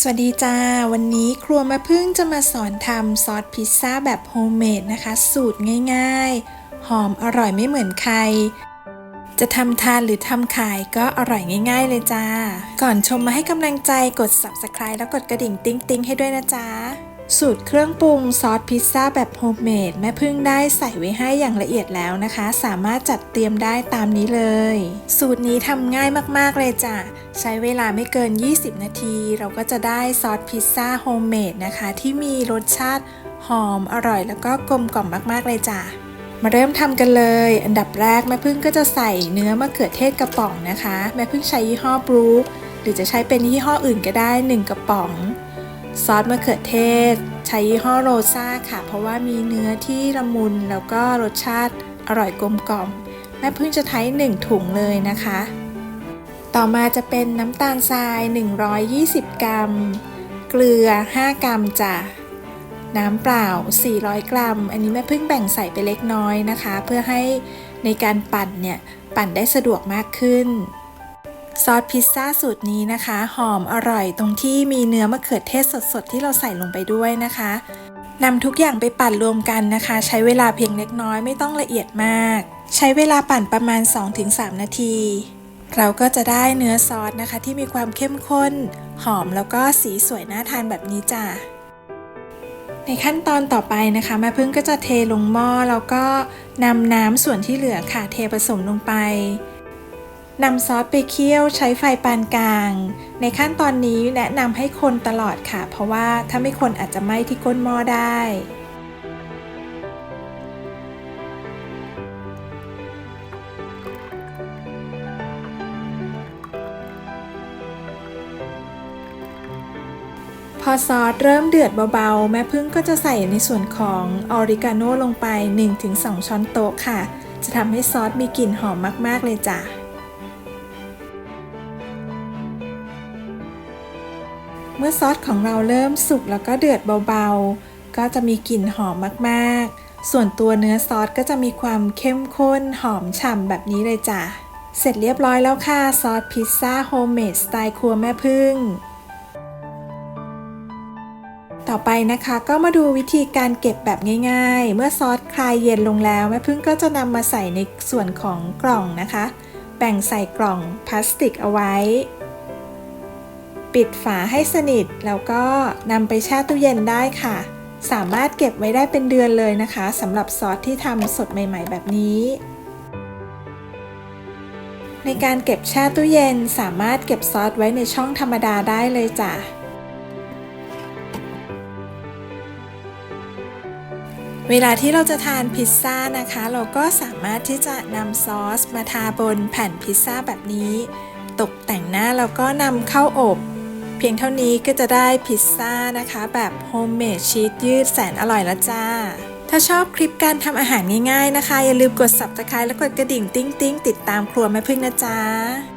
สวัสดีจ้า วันนี้ครัวแม่พึ่งจะมาสอนทำซอสพิซซ่าแบบโฮมเมดนะคะ สูตรง่ายๆ หอมอร่อยไม่เหมือนใคร จะทำทานหรือทำขายก็อร่อยง่าย ๆ เลยจ้า ก่อนชมมาให้กำลังใจกด subscribe แล้วกดกระดิ่งติ๊งๆ ให้ด้วยนะจ๊ะ สูตรเครื่องปรุงซอสพิซซ่าแบบโฮมเมดแม่พึ่งได้ใส่ไว้ให้อย่างละเอียดแล้วนะคะ สามารถจัดเตรียมได้ตามนี้เลย สูตรนี้ทำง่ายมากๆเลยจ้ะ ใช้เวลาไม่เกิน 20 นาที เราก็จะได้ซอสพิซซ่าโฮมเมดนะคะ ที่มีรสชาติหอมอร่อยแล้วก็กลมกล่อมมากๆเลยจ้ะมาเริ่มทำกันเลย อันดับแรกแม่พึ่งก็จะใส่เนื้อมะเขือเทศกระป๋องนะคะ แม่พึ่งใช้ยี่ห้อบรูคหรือจะใช้เป็นยี่ห้ออื่นก็ได้ 1 กระป๋อง ซอสมะเขือเทศ ใช้ยี่ห้อโรซ่าค่ะ เพราะว่ามีเนื้อที่ละมุนแล้วก็รสชาติอร่อยกลมกล่อมแม่พึ่งจะใช้1ถุงเลยนะคะ ต่อมาจะเป็นน้ำตาลทราย 120 กรัม เกลือ 5 กรัมจ้ะน้ำเปล่า 400 กรัม อันนี้แม่พึ่งแบ่งใส่ไปเล็กน้อยนะคะ เพื่อให้ในการปั่นเนี่ย ปั่นได้สะดวกมากขึ้น ซอสพิซซ่าสูตรนี้นะคะ หอมอร่อยตรงที่มีเนื้อมะเขือเทศสดๆ ที่เราใส่ลงไปด้วยนะคะนำทุกอย่างไปปั่นรวมกันนะคะ ใช้เวลาเพียงเล็กน้อยไม่ต้องละเอียดมาก ใช้เวลาปั่นประมาณ 2-3 นาที เราก็จะได้เนื้อซอสนะคะ ที่มีความเข้มข้น หอมแล้วก็สีสวยน่าทานแบบนี้จ้ะในขั้นตอนต่อไปนะคะแม่พึ่งก็จะเทลงหม้อแล้วก็นำน้ำส่วนที่เหลือค่ะเทผสมลงไป นำซอสไปเคี่ยวใช้ไฟปานกลาง ในขั้นตอนนี้แนะนำให้คนตลอดค่ะ เพราะว่าถ้าไม่คนอาจจะไหม้ที่ก้นหม้อได้พอซอสเริ่มเดือดเบาๆ แม่พึ่งก็จะใส่ในส่วนของออริกาโนลงไป 1-2 ช้อนโต๊ะค่ะ จะทำให้ซอสมีกลิ่นหอมมากๆเลยจ้ะ เมื่อซอสของเราเริ่มสุกแล้วก็เดือดเบาๆ ก็จะมีกลิ่นหอมมากๆ ส่วนตัวเนื้อซอสก็จะมีความเข้มข้นหอมฉ่ำแบบนี้เลยจ้ะ เสร็จเรียบร้อยแล้วค่ะ ซอสพิซซ่าโฮมเมดสไตล์ครัวแม่พึ่ง ต่อไปนะคะก็มาดูวิธีการเก็บแบบง่าย ๆ เมื่อซอสคลายเย็นลงแล้วแม่พึ่งก็จะนำมาใส่ในส่วนของกล่องนะคะ แบ่งใส่กล่องพลาสติกเอาไว้ ปิดฝาให้สนิท แล้วก็นำไปแช่ตู้เย็นได้ค่ะ สามารถเก็บไว้ได้เป็นเดือนเลยนะคะสำหรับซอสที่ทำสดใหม่ ๆ แบบนี้ ในการเก็บแช่ตู้เย็นสามารถเก็บซอสไว้ในช่องธรรมดาได้เลยจ้ะเวลาที่เราจะทานพิซซ่านะคะ เราก็สามารถที่จะนำซอสมาทาบนแผ่นพิซซ่าแบบนี้ ตกแต่งหน้าแล้วก็นำเข้าอบ เพียงเท่านี้ก็จะได้พิซซ่านะคะ แบบโฮมเมดชีสยืดแสนอร่อยแล้วจ้า ถ้าชอบคลิปการทำอาหารง่ายๆนะคะ อย่าลืมกด subscribe และกดกระดิ่ง ติ๊งๆติดตามครัวแม่พึ่งนะจ๊ะ